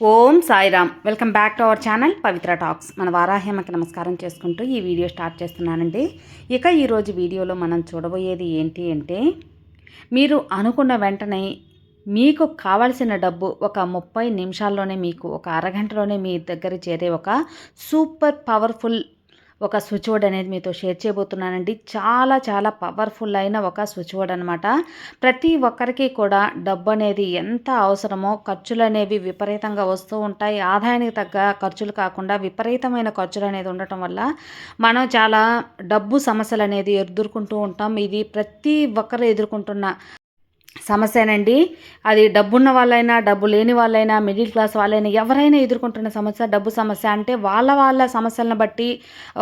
Om Sairam. Welcome back to our channel Pavitra talks. మన వారాహ్యమకి నమస్కారం చేసుకుంటూ ఈ వీడియో స్టార్ట్ చేస్తున్నానండి. ఇక ఈరోజు వీడియోలో మనం చూడబోయేది ఏంటి అంటే మీరు అనుకున్న వెంటనే మీకు కావలసిన డబ్బు ఒక ముప్పై నిమిషాల్లోనే మీకు ఒక అరగంటలోనే మీ దగ్గర చేరే ఒక సూపర్ పవర్ఫుల్ ఒక స్విచ్ బోర్డ్ అనేది మీతో షేర్ చేయబోతున్నానండి. చాలా చాలా పవర్ఫుల్ అయిన ఒక స్విచ్ బోర్డ్ అనమాట ప్రతి ఒక్కరికి కూడా డబ్బు అనేది ఎంత అవసరమో ఖర్చులు అనేవి విపరీతంగా వస్తూ ఉంటాయి. ఆదాయానికి తగ్గ ఖర్చులు కాకుండా విపరీతమైన ఖర్చులు అనేది ఉండటం వల్ల మనం చాలా డబ్బు సమస్యలు అనేది ఎదుర్కొంటూ ఉంటాం. ఇది ప్రతి ఒక్కరు ఎదుర్కొంటున్న సమస్యనండి. అది డబ్బున్న వాళ్ళైనా డబ్బు లేని వాళ్ళైనా మిడిల్ క్లాస్ వాళ్ళైనా ఎవరైనా ఎదుర్కొంటున్న సమస్య డబ్బు సమస్య అంటే వాళ్ళ వాళ్ళ సమస్యలను బట్టి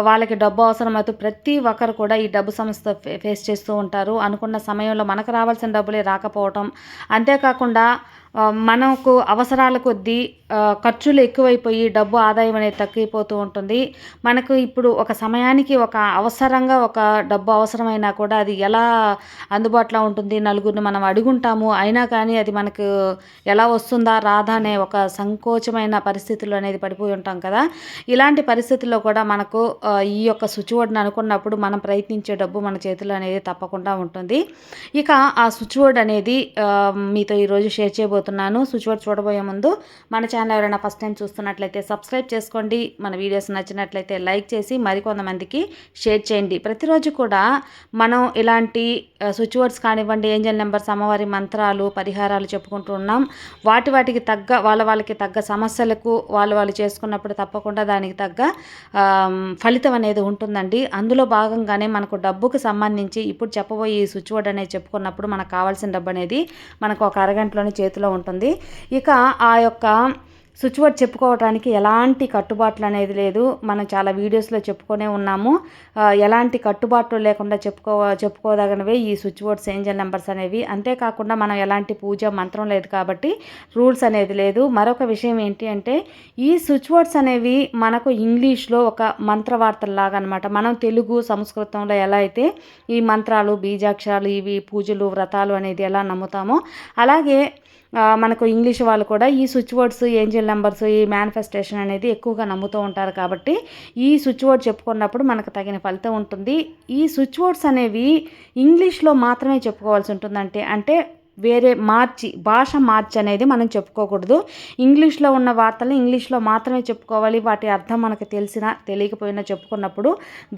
వాళ్ళకి డబ్బు అవసరమవుతూ ప్రతి ఒక్కరు కూడా ఈ డబ్బు సమస్య ఫేస్ చేస్తూ ఉంటారు. అనుకున్న సమయంలో మనకు రావాల్సిన డబ్బులే రాకపోవటం. అంతేకాకుండా మనకు అవసరాల కొద్దీ ఖర్చులు ఎక్కువైపోయి డబ్బు ఆదాయం అనేది తగ్గిపోతూ ఉంటుంది. మనకు ఇప్పుడు ఒక సమయానికి ఒక అవసరంగా ఒక డబ్బు అవసరమైనా కూడా అది ఎలా అందుబాటులో ఉంటుంది నలుగురిని మనం అడుగుంటాము అయినా కానీ అది మనకు ఎలా వస్తుందా రాదా అనే ఒక సంకోచమైన పరిస్థితులు అనేది పడిపోయి ఉంటాం కదా. ఇలాంటి పరిస్థితుల్లో కూడా మనకు ఈ యొక్క స్విచ్ బోర్డ్ని అనుకున్నప్పుడు మనం ప్రయత్నించే డబ్బు మన చేతిలో అనేది తప్పకుండా ఉంటుంది. ఇక ఆ స్విచ్ బోర్డ్ అనేది మీతో ఈరోజు షేర్ చేయబోతున్నాను. చేయబోతున్నాను స్విచ్ బోర్డ్ చూడబోయే ముందు మన ఛానల్ ఎవరైనా ఫస్ట్ టైం చూస్తున్నట్లయితే సబ్స్క్రైబ్ చేసుకోండి. మన వీడియోస్ నచ్చినట్లయితే లైక్ చేసి మరికొంతమందికి షేర్ చేయండి. ప్రతిరోజు కూడా మనం ఇలాంటి స్విచ్ బోర్డ్స్ కానివ్వండి ఏంజల్ నెంబర్స్ అమ్మవారి మంత్రాలు పరిహారాలు చెప్పుకుంటూ ఉన్నాం. వాటి వాటికి తగ్గ వాళ్ళ వాళ్ళకి తగ్గ సమస్యలకు వాళ్ళు వాళ్ళు చేసుకున్నప్పుడు తప్పకుండా దానికి తగ్గ ఫలితం అనేది ఉంటుందండి. అందులో భాగంగానే మనకు డబ్బుకు సంబంధించి ఇప్పుడు చెప్పబోయే ఈ స్విచ్ బోర్డ్ అనేది చెప్పుకున్నప్పుడు మనకు కావాల్సిన డబ్బు అనేది మనకు ఒక అరగంటలోనే చేతిలో ఉంటుంది. ఇక ఆ యొక్క స్విచ్ బోర్డ్ చెప్పుకోవడానికి ఎలాంటి కట్టుబాట్లు అనేది లేదు. మనం చాలా వీడియోస్లో చెప్పుకొనే ఉన్నాము. ఎలాంటి కట్టుబాట్లు లేకుండా చెప్పుకో చెప్పుకోదగినవే ఈ స్విచ్ బోర్డ్స్ ఏంజల్ నెంబర్స్ అనేవి. అంతేకాకుండా మనం ఎలాంటి పూజ మంత్రం లేదు కాబట్టి రూల్స్ అనేది లేదు. మరొక విషయం ఏంటి అంటే ఈ స్విచ్ బోర్డ్స్ అనేవి మనకు ఇంగ్లీష్లో ఒక మంత్రవార్తల్లాగా అనమాట మనం తెలుగు సంస్కృతంలో ఎలా అయితే ఈ మంత్రాలు బీజాక్షరాలు ఇవి పూజలు వ్రతాలు అనేది ఎలా నమ్ముతామో అలాగే మనకు ఇంగ్లీష్ వాళ్ళు కూడా ఈ స్విచ్ బోర్డ్స్ ఏంజిల్ నెంబర్స్ ఈ మేనిఫెస్టేషన్ అనేది ఎక్కువగా నమ్ముతూ ఉంటారు కాబట్టి ఈ స్విచ్ బోర్డ్ చెప్పుకున్నప్పుడు మనకు తగిన ఫలితం ఉంటుంది. ఈ స్విచ్ బోర్డ్స్ అనేవి ఇంగ్లీష్లో మాత్రమే చెప్పుకోవాల్సి ఉంటుందంటే అంటే వేరే మార్చి భాష మార్చి అనేది మనం చెప్పుకోకూడదు. ఇంగ్లీష్లో ఉన్న వార్తలు ఇంగ్లీష్లో మాత్రమే చెప్పుకోవాలి. వాటి అర్థం మనకు తెలిసినా తెలియకపోయినా చెప్పుకున్నప్పుడు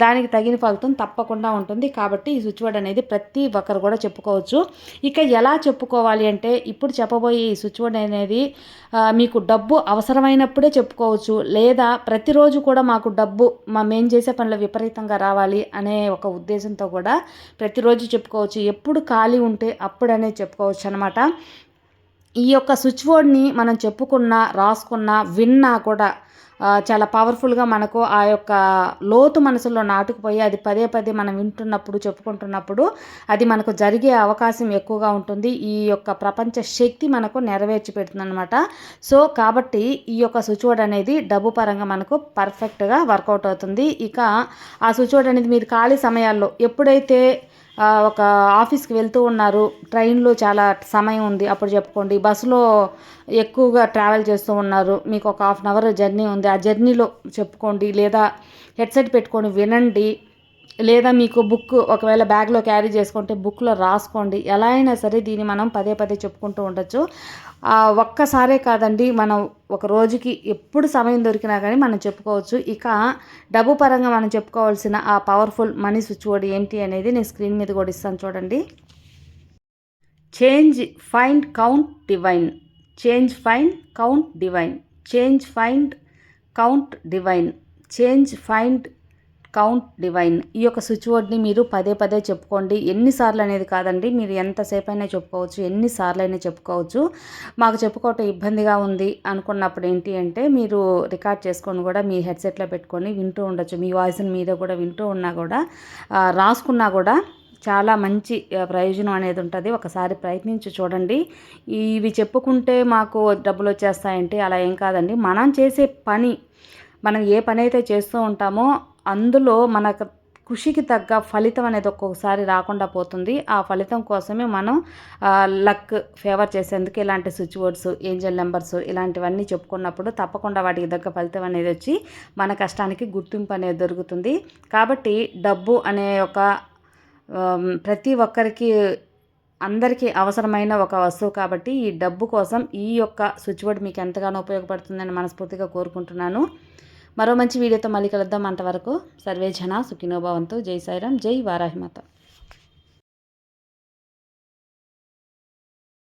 దానికి తగిన ఫలితం తప్పకుండా ఉంటుంది. కాబట్టి ఈ స్విచ్ బోర్డ్ అనేది ప్రతి ఒక్కరు కూడా చెప్పుకోవచ్చు. ఇక ఎలా చెప్పుకోవాలి అంటే ఇప్పుడు చెప్పబోయే ఈ స్విచ్ బోర్డ్ అనేది మీకు డబ్బు అవసరమైనప్పుడే చెప్పుకోవచ్చు. లేదా ప్రతిరోజు కూడా మాకు డబ్బు మా మేం చేసే పనులు విపరీతంగా రావాలి అనే ఒక ఉద్దేశంతో కూడా ప్రతిరోజు చెప్పుకోవచ్చు. ఎప్పుడు ఖాళీ ఉంటే అప్పుడనే చెప్పుకోవచ్చు. చెప్పుకోవచ్చు అనమాట ఈ యొక్క స్విచ్ బోర్డ్ని మనం చెప్పుకున్నా రాసుకున్నా విన్నా కూడా చాలా పవర్ఫుల్గా మనకు ఆ యొక్క లోతు మనసులో నాటుకుపోయి అది పదే పదే మనం వింటున్నప్పుడు చెప్పుకుంటున్నప్పుడు అది మనకు జరిగే అవకాశం ఎక్కువగా ఉంటుంది. ఈ యొక్క ప్రపంచ శక్తి మనకు నెరవేర్చి పెడుతుంది అనమాట సో కాబట్టి ఈ యొక్క స్విచ్ బోర్డ్ అనేది డబ్బు పరంగా మనకు పర్ఫెక్ట్గా వర్కౌట్ అవుతుంది. ఇక ఆ స్విచ్ బోర్డ్ అనేది మీరు ఖాళీ సమయాల్లో ఎప్పుడైతే ఒక ఆఫీస్కి వెళ్తూ ఉన్నారు. ట్రైన్లో చాలా సమయం ఉంది. అప్పుడు చెప్పుకోండి. బస్సులో ఎక్కువగా ట్రావెల్ చేస్తూ ఉన్నారు. మీకు ఒక హాఫ్ అన్ అవర్ జర్నీ ఉంది. ఆ జర్నీలో చెప్పుకోండి లేదా హెడ్సెట్ పెట్టుకొని వినండి. లేదా మీకు బుక్ ఒకవేళ బ్యాగ్లో క్యారీ చేసుకుంటే బుక్లో రాసుకోండి. ఎలా అయినా సరే దీన్ని మనం పదే పదే చెప్పుకుంటూ ఉండొచ్చు. ఒక్కసారే కాదండి మనం ఒక రోజుకి ఎప్పుడు సమయం దొరికినా కానీ మనం చెప్పుకోవచ్చు. ఇక డబ్బు పరంగా మనం చెప్పుకోవాల్సిన ఆ పవర్ఫుల్ మనీ స్విచ్ బోర్డ్ ఏంటి అనేది నేను స్క్రీన్ మీద కూడా ఇస్తాను చూడండి. Change find count divine change find count divine change find count divine change find count divine ఈ యొక్క స్విచ్ బోర్డ్ని మీరు పదే పదే చెప్పుకోండి. ఎన్నిసార్లు అనేది కాదండి. మీరు ఎంతసేపు అయినా చెప్పుకోవచ్చు. ఎన్నిసార్లు అయినా చెప్పుకోవచ్చు. మాకు చెప్పుకోవటం ఇబ్బందిగా ఉంది అనుకున్నప్పుడు ఏంటి అంటే మీరు రికార్డ్ చేసుకొని కూడా మీ హెడ్సెట్లో పెట్టుకొని వింటూ ఉండొచ్చు. మీ వాయిస్ని మీరే కూడా వింటూ ఉన్నా కూడా రాసుకున్నా కూడా చాలా మంచి ప్రయోజనం అనేది ఉంటుంది. ఒకసారి ప్రయత్నించి చూడండి. ఇవి చెప్పుకుంటే మాకు డబ్బులు వచ్చేస్తాయంటే అలా ఏం కాదండి. మనం చేసే పని మనం ఏ పని అయితే చేస్తూ ఉంటామో అందులో మనకు కృషికి తగ్గ ఫలితం అనేది ఒక్కొక్కసారి రాకుండా పోతుంది. ఆ ఫలితం కోసమే మనం లక్ ఫేవర్ చేసేందుకు ఇలాంటి స్విచ్ బోర్డ్స్ ఏంజల్ నెంబర్స్ ఇలాంటివన్నీ చెప్పుకున్నప్పుడు తప్పకుండా వాటికి తగ్గ ఫలితం అనేది వచ్చి మన కష్టానికి గుర్తింపు అనేది దొరుకుతుంది. కాబట్టి డబ్బు అనే ఒక ప్రతి ఒక్కరికి అందరికీ అవసరమైన ఒక వస్తువు కాబట్టి ఈ డబ్బు కోసం ఈ యొక్క స్విచ్ బోర్డ్ మీకు ఎంతగానో ఉపయోగపడుతుందని మనస్ఫూర్తిగా కోరుకుంటున్నాను. మరో మంచి వీడియోతో మళ్ళీ కలుద్దాం అంతవరకు సర్వే జన సుఖినోభవంతు జై సాయిరాం జై వారాహిమాత.